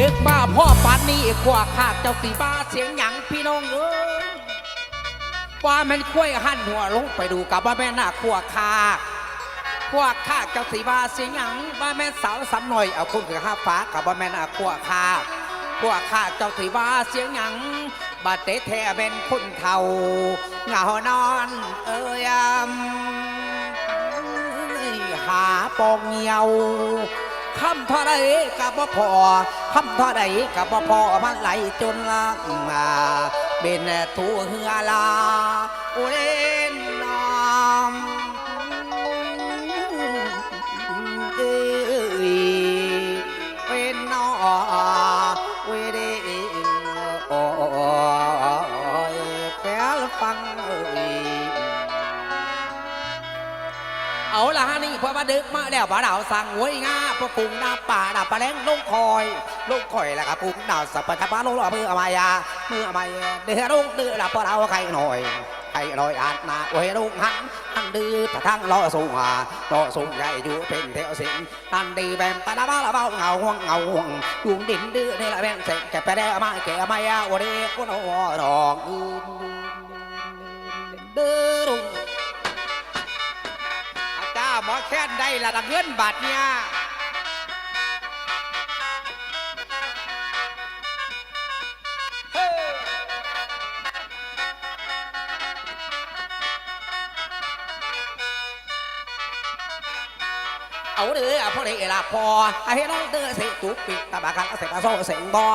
ดึกมาพ่อปานนี้ขวาขากเจ้าสีบ้าเสียงหยังพี่น้องเอ้ยว่ามันคุ้ยหันหัวลงไปดูกับว่าแม่น่าขวาขาขวาขาเจ้าสีบ้าเสียงหยังว่าแม่สาวสำหน่อยเอาคุณกับห้าฟ้ากับว่าแม่น่าขวาขาขวาขาเจ้าสีบ้าเสียงหยังบาดเตะแท้เป็นคนเท่าเหงานอนเอ้ยหาปองเงียว คำเท่อใดกับบ่พอคำเท่อใดกับบ่พอมันไหลจนลากมา เป็นตูเฮือลาโอุเร ละฮะนี่าดึกมาแล้วปลาดาวสั่งหวยงาพวกปุงดาป่าดาปลาแรงลงคอยลงคอยแล้วก็ปุงดาวสับปะทับปลาลงรอมืออะไรอะมืออะไรเดือดงเดือดปลาเราใครหน่อยใครหน่อยอาจนาโอ้ยลุงหันหันดื้อตะทั้งรอสูงอะรอสูงใหญ่อยู่เป็นแถวเสียงหันดีแบมปลาดาบ้าละเบ้าเงาห่วงเงาห่วงยุงดินดื้อนี่แหละแบงเสกแกไปได้มาแกไม่อะโอ้เด็กคนหัวดอกดื้อดุง หมอแค้นได้ละดังเงินบาทเนี่ยเฮ้ยเอาเด้อพอได้ละพอให้น้องเด้อสกตุกปิดตาบากันเสกมาโซ่เสงบอ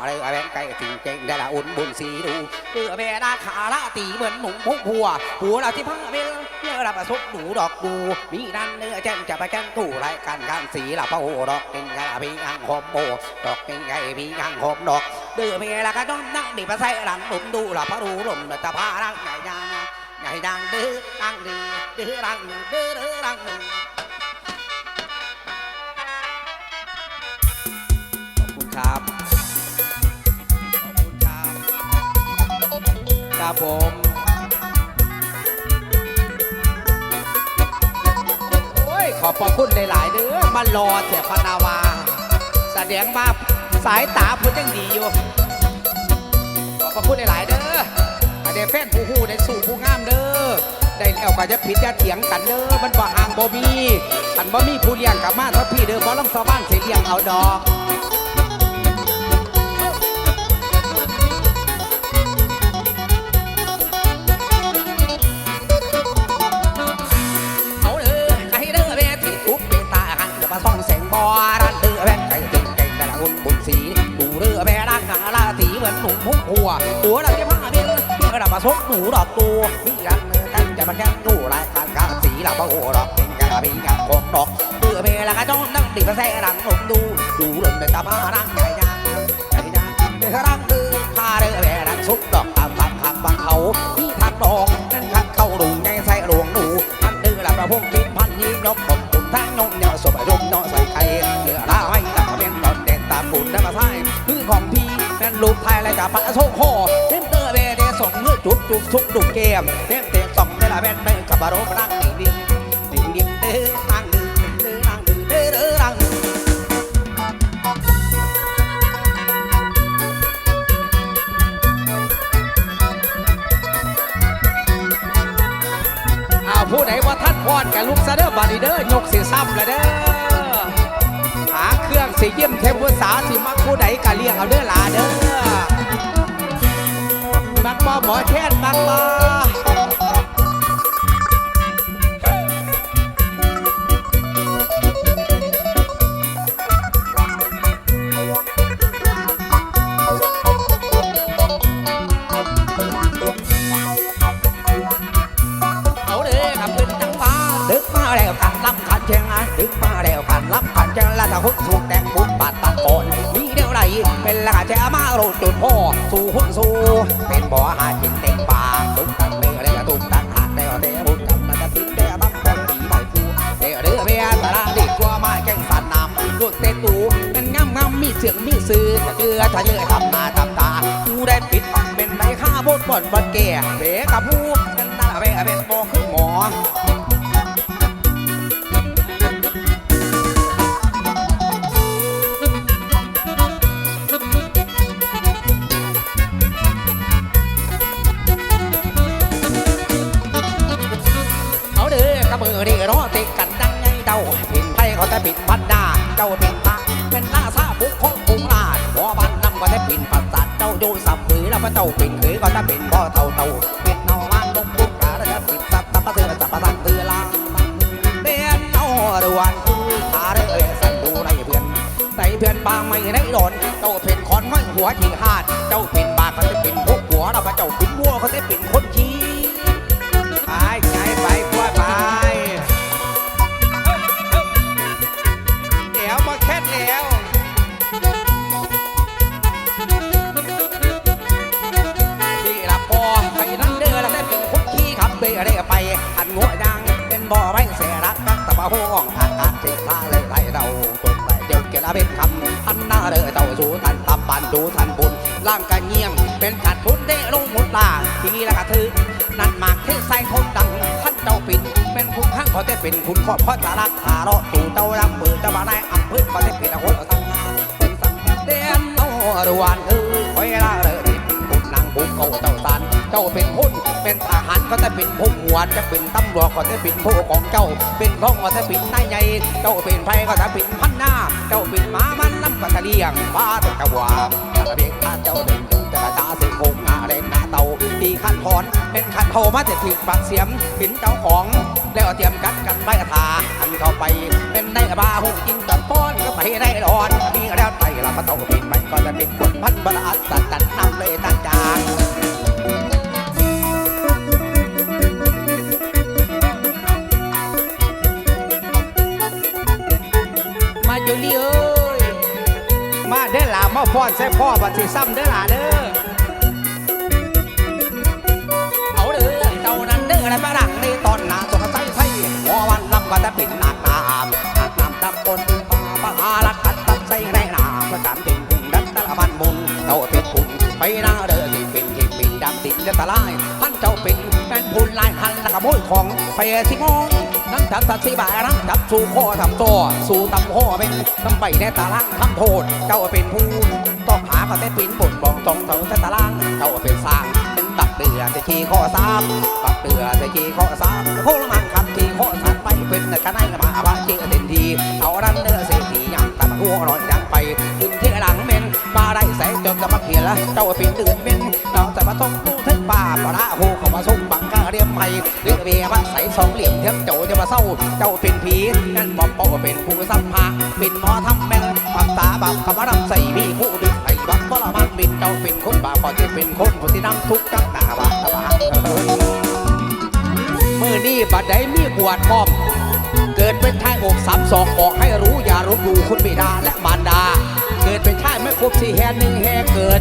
อะไรอะไรไก่จริงเจงได้ละอุ่นบุญสีดูเด้อแม่นาขาละตีเหมือนหนุ่มพุ่งหัวหัวเราที่พังเบลเนื้อ รับสุกหนูดอกดูมีนั่นเนื้อแจ้งจะไปแก้งตู้ไรกันกันสีละเป้าดอกเป็นไงละพี่อังหอมโบดอกเป็นไงพี่อังหอมดอกเด้อแม่ละก็ต้องนั่งดิบมาใส่หลังหนุ่มดูละพระรู้ลมตะพารังใหญ่ยังใหญ่ดังเด้อดังเด้อเด้อดังเด้อเด้อเด้อดังเด้อขอบคุณครับขอบคุณครับครับผม ขอบพระคุณหลาย ๆเด้อมารอเสียพนาวา แสดงว่าสายตาพุ่นยังดีอยู่ ขอบพระคุณหลาย ๆ เด้อได้แฟนผู้หูได้สู่ผู้งามเด้อ ได้แล้วก็จะผิดจะเถียงกันเด้อ มันบ่ห่างบ่มีขันบ่มีผู้เลี้ยงกับมาถ้าพี่เด้อบ่ลำสาวบ้านสิเลี้ยงเอาดอก ข่งบอรันเด้อแม่ไก่เก่งเก่งแต่ละคนบุญสีดูเด้อแม่ร่างกาลาตีเหมือนหนุ่มมุกหัวตัวเราจะพาเบี้ยเบี้ยเรามาซกหนูดอกตัวมีรันเนื้อกันจะมาแก้ดูรายการกาสีเราพะโอดอกเป็นกะบีกับโคกดอกเด้อแม่ละก็จ้องนั่งดิบมาแซ่รังหนุ่มดูดูเรื่องในตาพาร่างใหญ่ยางใหญ่ยางเด้อร่างเด้อพาเด้อแม่รังซุกดอกตามตามทางบางเขาที่ทางดอกนั่นขัดเข้าดุงในใส่หลวงหนูอันเดือละประพงกินพันยิงนกผมตุ่มทั้งนงเนีย รุมนอใส่ไข่เหลือละไว้ตาเป็นตอนเด่นตาฝุ่นได้มาใส่คือของพี่นั่นลูกไทยและจ่าปัดโซ่ห่อเต็มเตอร์เบเดส่งเมื่อจุบจุบสุกดุกเกมเต็มเตะส่องได้ละแม่นไม่กับบารมรังดิ่งดิ่งดิ่งดิ่งเด้อรังดิ่งเด้งดิ่งเด้อเด้อผู้ใดว่าท่านพรกับลูกซะเด้อบาดีเด้อยกสีซ้ำเลยเด้อ สีเยี่ยมเทมภาษาสิมักผู้ใดก็เรียกเอาเด้อหลาเด้อมักบ่หมอแค้นมักบ่เอาเด้อกับขึ้นจังหวะดึกมาแล้วกันลำคันเชียงอะดึกมาแล้วกันลำคันเชียงแล้วถ้าหุ่นสูงแต่ งบุญบาดตันก่อนมีเดียวไรเป็นละแจมาโรดจุดพ่อสู่หุ่นสู่เป็นบ่อหากินเต็งปากตุ้งตังเรือได้ตุ้งตังหากได้เอาแต่บุญกำลังจะติดได้ตั้งคนดีใบฟูเดี๋ยวเรือเบียสาระดีกว่ามาแก่งสันน้ำลูกเตตูเป็นงามงามมีเสียงมีสื่อเจือทะเยอทำหน้าทำตาผู้ได้ปิดเป็นไรข้าบดบ่นบ่นแก่เบกับผู้นั่นน่ะเบเป็นบ่คือหมอ พันดาเจ้าเป็นพระเป็นล่าซาบุกของกรุงราชหัวบ้านนำก็ได้เป็นปัสสัตเจ้าดูสับมือแล้วพระเจ้าเป็นเขยก็จะเป็นพ่อเต่าเต่าเป็นนอมานลงบุกกาแล้วก็สิบสับตับปะเสือสับปะสังเตือลางเดียนเอาดวนคือขาเรือสันดูในเพื่อนในเพื่อนบางไม่ได้โดนเจ้าเป็นคอนไม่หัวที่หาดเจ้าเป็นบากก็จะเป็นพวกหัวแล้วพระเจ้าเป็นวัวเขาจะเป็นคนขี้ เรได้ไปอันงัวดังเป็นบ่อไรเสรักรักตะบะห้องอากาศที่พาเลยไหลเราตกไหลเจ้าเกล้าเป็นคำอันหน้าเด้อเจ้าสูทันตำปันดูทันบุญร่างกายเงียงเป็นขาดทุนได้ลงหมดลาทีละกระทึกนั่นมากที่ใส่ทนดังท่านเจ้าปิดเป็นคุณข้างพอได้เป็นคุณขอบพ่อตาลักขาเราตู่เจ้าลำปืนเจ้ามาได้อำพื้นพอได้เป็นอาวุธตั้งงานเป็นสังเดียนโนรวนเอ้ยคอยลาเลยที่เป็นคุณนางบุกเขาเจ้าตัน เจ้าเป็นหุ้นเป็นทหารก็จะเป็นผู้หมวดจะเป็นตำรวจก็จะเป็นผู้ของเจ้า เป็นข้องก็จะเป็นนายใหญ่เจ้าเป็นไพก็จะเป็นพันหน้า เจ้าเป็นหมามันน้ำก็จะเลี้ยงป้าต่กวางจะเรียกข้าเจ้าเด่นจงจะกระจาสิคงอาเรนหน้าเตาตีขันถอนเป็นขันโทมาจะถึงปากเสียมหินเจ้าของ แล้วเตรียมกัดกันใบทาอันเข้าไปเป็นได้บาหกกินตัดป้อนก็ไปได้รอนมีแล้วไตละพระเต้าเป็นไปก็จะเป็นคนพันบราสัตตัดนำเลยตั้งจาง มาอยู่นี่เอ้ย มาเด้อหลามาฟ้อนใส่พ่อบัดสิซ้ำเด้อหลาเด้อ เอาเด้อเจ้านั้นเด้อและมาดังในตอนหนาสงสัยไทยหมอวันลำก็จะเป็นหนักนามหนักนามตำบลป่าปะอาลักขัดตับใส่ในนามประการเป็นถึงดัตตะละมันมุนเจ้าเป็นคุณไปหน้าเด้อที่เป็นที่เป็นดำติดจะตะลายท่านเจ้าเป็นแฟนคุณลายหันและขโมยของไปสิมอง นั่งทับสัตัดสิบายนั่งจับสู่ข้อทำตัวสู่ตำข้อเป็นทำไปในตาลังทำโทษ เจ้าเป็นผู้ต้องหาก็ได้เป็นบทบอกตรงเท่าตาลังเจ้าเป็นสร้างเป็นตักเดือจะขี่ข้อสามตักเดือจะขี่ข้อสามโคลมันขับขี่ข้อสามไปเป็นคณะมาบาเจอเต็มทีเอาดันเนื้อเสียทียังตะหัวร้อนยังไปขึ้นที่หลังเม ได้ใส่จนจะมาเขียละเจ้าเป็นตื่นเมนเราจะมาต้องกู้ถึงป่าปละโหเข้ามาส่งบังกาเรียมใหม่เรียกเบียมันใส่สองเหลี่ยมเทียมเจ้าจะมาเศร้า เจ้าเป็นผีนั่นบอกเป้าเป็นผู้สัมภาเป็นหมอทำแม่นปักตาบับคำว่าดำใส่มีคู่บิดไอ้บักบละมันบินเจ้าเป็นคนบาปพอที่เป็นคนผู้ที่นำทุกข์จักหนาบาตาบามือนี่บัดใดมีบวชพร้อมเกิดเป็นชายอกสามสองบอกให้รู้อย่ารบหลู่คุณบิดาและมารดา เกิดเป็นชายไม่ครบสี่แห่หนึ่งแห่เกิด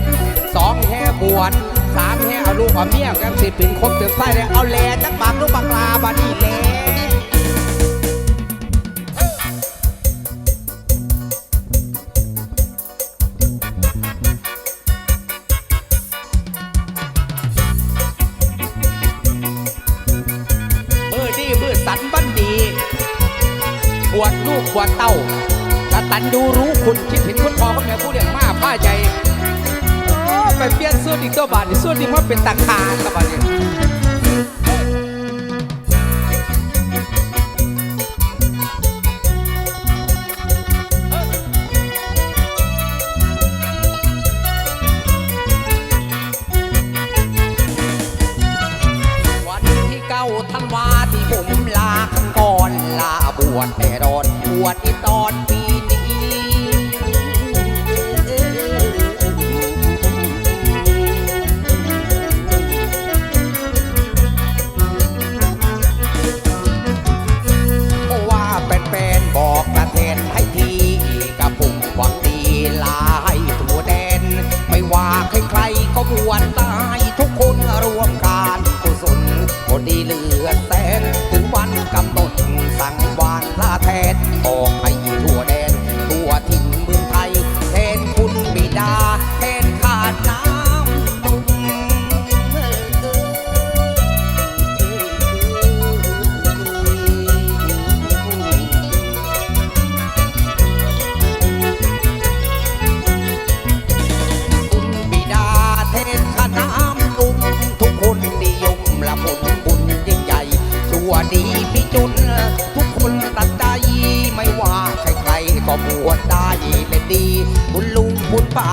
สองแห่บวชสามแห่เอาลูกเอาเมียกันสิเป็นครบเต็มไส้เลยเอาแลจักบางลูกบางลาบานี่แลมือดีมือสันบันดี บวชลูกบวชเต้า ตันดูรู้คุณคิดเห็นคุณพ่อคุณแม่ผู้เลี้ยงมาผ้าใจโอ้ไปเปลี่ยนส่วนอีกตัวบาทส่วนนี้มันเป็นตะคางกับบาทนี่ยี บุญลุงบุญป่า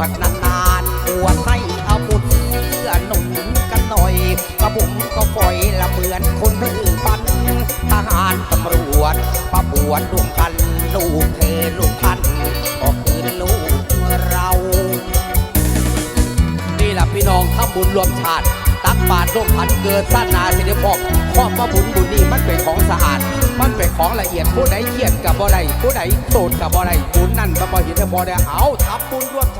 วดนานๆปวดไส้เอาบุญเพื่อหนุนกันหน่อยกระบุมก็ปล่อยละเหมือนคนเรื่อปันทหารตำรวจประบวดร่วมกันลูกเทลูกพันก็คือลูกเรานี่แหละพี่น้องถ้าบุญรวมชาติตักบาตรร่วมพันเกิดสร้างนาสิริพกครอบพรบุญบุญนี่มันเป็นของสะอาด มันเป็นของละเอียดผู้ใดเขียดกับบ่ใดผู้ใดโตดกับบ่ใดบุญนั่นบ่เห็นบ่ได้เอาทับบุญรวมช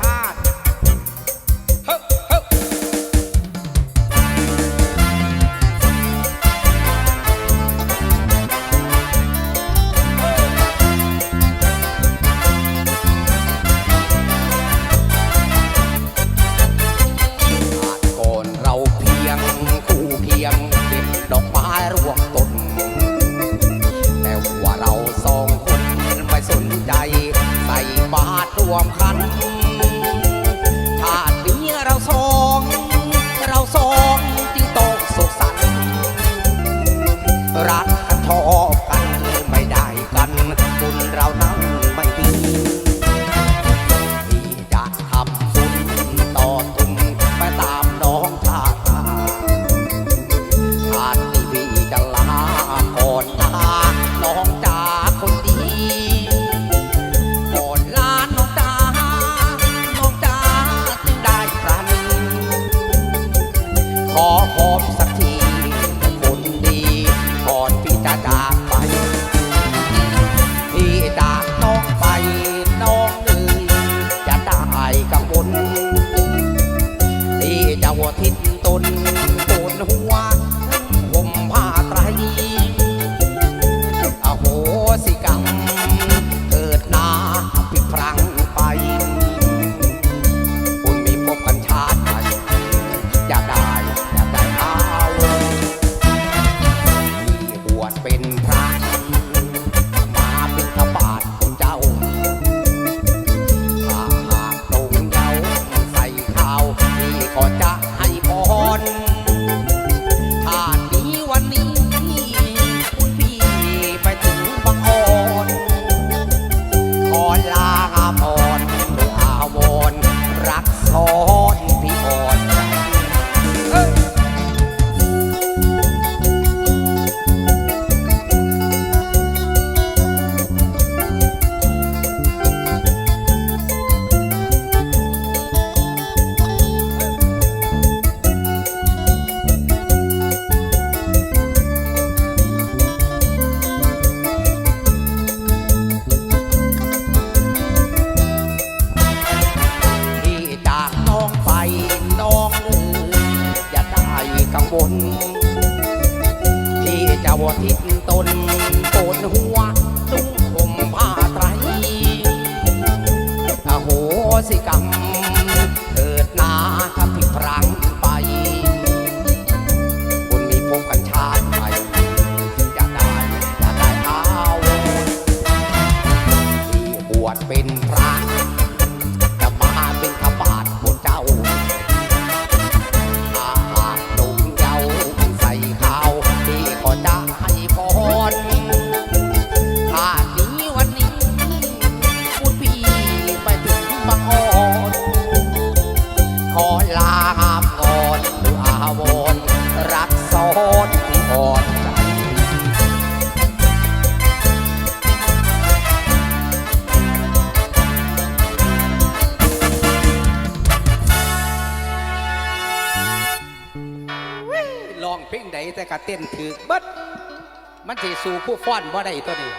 าติ สู่ผู้ฟ้อนบ่ได้ตัวนี้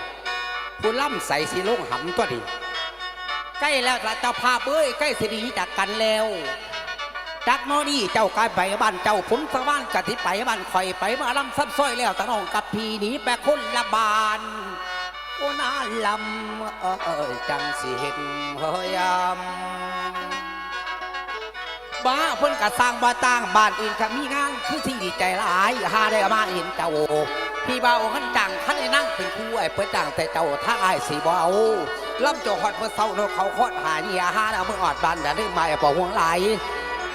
ผู้ล่ำใส่สิลงหำตัวนี้ ใกล้แล้วละเจ้าภาพเอ้ยใกล้สิหนีจากกันแล้วจากโนนี่เจ้ากายไปบ้านเจ้าผมสะบ้านกะทิไปบ้านข่อยไปมาล่ำซับซ้อยแล้วตะน้องกับพีหนีแบกคนละบานโอ้น่าลำเอ้ยจังสิเห็นเฮยามบ้าเพิ่นกะสร้างบ้าต่างบ้านอื่นก็มีงานคือที่ดีใจหลายหาได้มาเห็นเจ้า พี่บ่าวขันจังขันได้นั่งเป็นคู่ไอ้เพิ่นจังแต่เจ้าถ้าไอายสิบ่เอาล่ำโจฮอดเพิ่นเศร้าเนาะเขาคอดหาเหียหาแล้วเมื่อออดบ้านอย่ได้มาไอย่าปอห่วงหล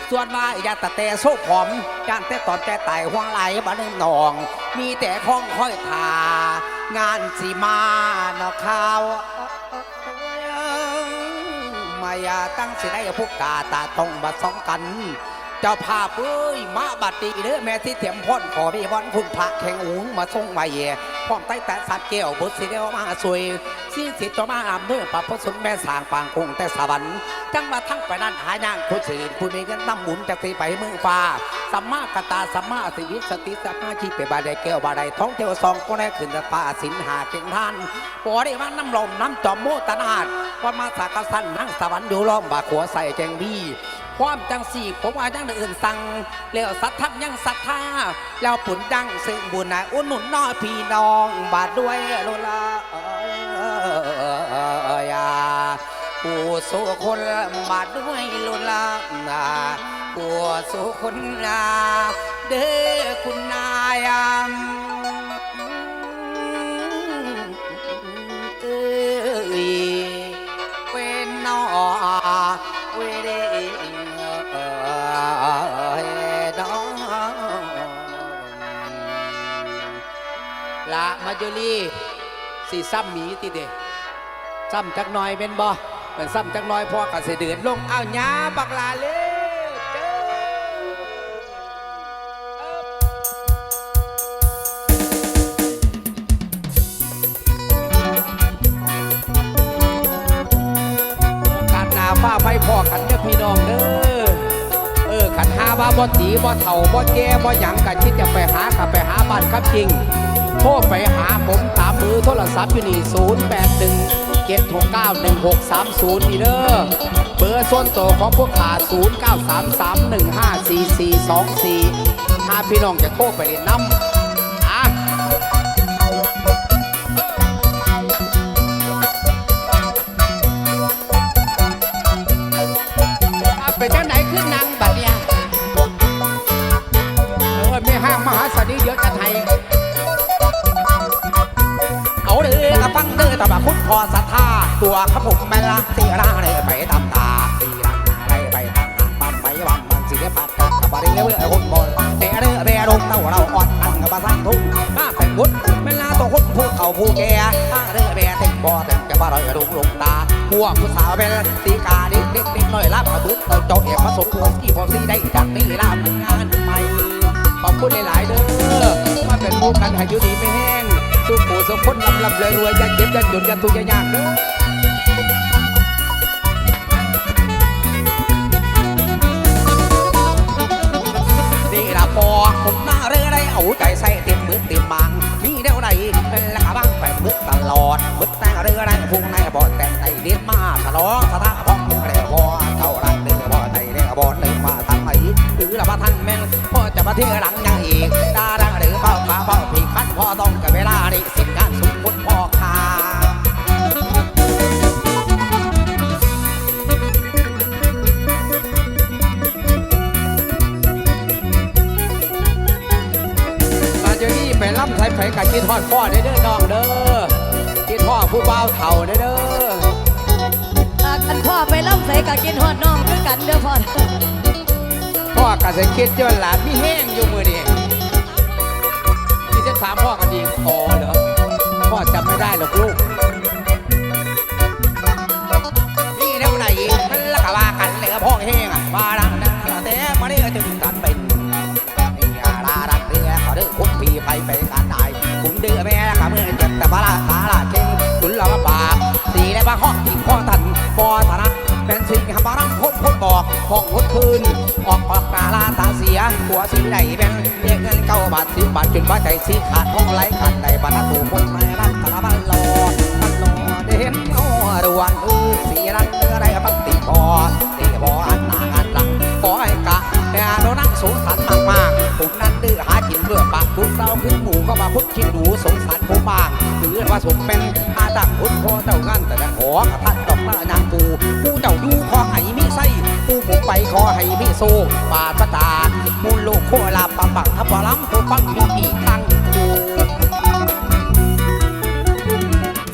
ส่วนมาอย่าตะแต่โซ่ผอมจางแต่ตอนแต่ตายห่วงหลบ้านเล่นอง มีแต่ข้องค่อยทางานสิมาเนาะข่าวมายาตั้งสิได้พวกกาตาตรงบัดสองกัน เจ้าภาพเอ้ยมาบัดดีเด้อแม่ที่เถียมพ่นขอพี่บอลคุณพระแข่งอุ้งมาส่งไว้เย่พร้อมใต้แต่สัตว์เกี่ยวบุตรสิเดียวมาสวยสิ้นสิทธิ์จะมาอำเภอปะพสุนแม่สางปางคงแต่สวรรค์จังมาทั้งไปนั่นหายางผู้สื่อผู้มีเงินน้ำหมุนจากสีไปเมืองฟ้าสัมมากตาสัมมาสิวิสติสัมมาชีเปบาได้แก้วบาได้ท้องเทียวซองก็ได้ขึ้นตาสินหาเก่งท่านปอได้ว่าน้ำลมน้ำจอมโมตนาดวันมาสากสันนั่งสวรรค์อยู่ล้อมบาขัวใส่แจงดี ความจังสี่ผมว่าจังอื่นสั่งแล้วสัทธัยังศรัทธาแล้วผลดังซึ่งบุญนะอุดหนุนน้อพี่น้องบาดด้วยโลลาเอยาผู้สุคนบาดด้วยโลลาผู้สุคนลาเด้อคุณนายาม ละมาจุลีสีซ้ำหมีติเดซ้ำจักหน่อยเป็นบ่เป็นซ้ำจักหน่อยพอกับเสดือดลงเอาหญ้าบักลาเลยเจ้าการนาฟ้าไฟพอกันเนี่ยพี่น้องเด้อ เออขันหาว่าบ่ตีบ่เฒ่าบ่แก่บ่หยังกะคิดจะไปหาขับไปหาบ้านครับจริง โทรไปหาผมตามมือโทรศัพท์อยู่นี่0 8 1 7 6 9 1 6 3 0นี่เด้อเบอร์ส่วนตัวของพวกขา0 9 3 3 1 5 4 4 2 4ถ้าพี่น้องจะโทรไปเล่นน้ำอะอะเป็นจังไหนขึ้นนางบ เด้อตะบะคุณพอศรัทธาตัวขผมแม่ละสีร่างอะไรไปตามตาสีร่างอะไรไปตามตาปั๊มไปวังมันสีปัดกับกระบะเรียเคนบอลแต่เด้อเรียลงเต้าเราอ่อนอังกับภาษาทุ่งมาแต่งบุญแม่ละตัวคนผู้เฒ่าผู้แก่ถ้าเด้อเรียเต็งบ่อเต็งจะบ่าลอยลงลงตาพวกผู้สาวเป็นสีกาเด็กเด็กเด็กน้อยรับกระบึกเอาเจ้าเอกมาสมควที่พอสีได้จากนี้ลาบงานใหม่ขอบคุณหลายๆเด้อมาเป็นผู้กันหายุดีไม่แห้ง สุขผู้สุขคนลำลำรวยรวยอย่าเจ็บอย่าจนอย่าทุกข์อย่ายากเด้อนี่ละพอผมหน้าเรือได้เอาใจใส่เต็มมือเต็มบางมีเดียวใดเป็นละกะบ้างแปดมือตลอดมือแต่เรือได้พุงในบ่อแต่ในเดียนมาฉลองสถาพองเรียกบ่เท่าไรเดือบ่ในเรียกบ่ในมาทางไหนหรือละมาทันแม่งพ่อจะมาเที่ยหลัง ก็กินหอดน้องคือกันเด้อพ่อพ่อกะสิคิดย้อนหลานมีแห้งอยู่มือนี่ที่เส้นสามพ่อกันดีอ๋อเหรอพ่อจำไม่ได้หรอกลูกนี่เท่าไหร่นมันละกะว่ากันเลยพ่อแห้งอะมาดังนั้นแต่มาได้จะถึงกันเป็นนี่ลาดังเรือขอดื้อคุ้มปีไปไปกันได้คุ้มดือแม่ขะมือเจ็บแต่บาลาสาลาเข่งสุนละบาปสีและบาห้อที่พ่อทันปอสาระ หำรังพบพบบอกห้องหดคืน ออกออกตาลาตาเสีย หัวสิ่งใดแบ่งเรียกเงินเก้าบาทสิบบาทจนว่าใจสีขาดห้องไหลขาดใดบรรทัดถูกคนไม่รักตาบ้านรอบ้านรอดเห็นเอารวนอือสีรักเธอไรบังตีพอตีพออันหนาอันหลังขอให้กะแต่อนุรักษ์สงสารมากมากๆผมนั้นดื้อหากินเบื่อปากทุกเราขึ้นหมู ก็มาพุทธคิดดูสงสารผมบ้างหรือว่าสมเป็นอาตักพุทธโคเจ้างั้นแต่ละขอกระทัดอกหน้านางปูผู้เจ้าอยู่ขอให้มีไส้ผู้ผมไปขอให้มีโซ่ปาสตามูลโลกโคลาปังปังทับล้ำผู้ฟังมีอีกครั้ง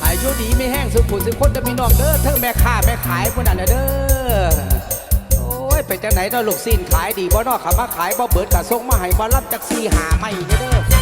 อายุดีไม่แห้งสุดผุดสุดคนจะมีน้องเด้อเธอแม่ค้าแม่ขายพวกนั้นเด้อโอ้ยไปจังไหนเนาะลูกสิ้นขายดีบ่นอกคำว่าขายบ่เบิดกะส่งมาให้บ่รับจักซี่หาไม่เด้อ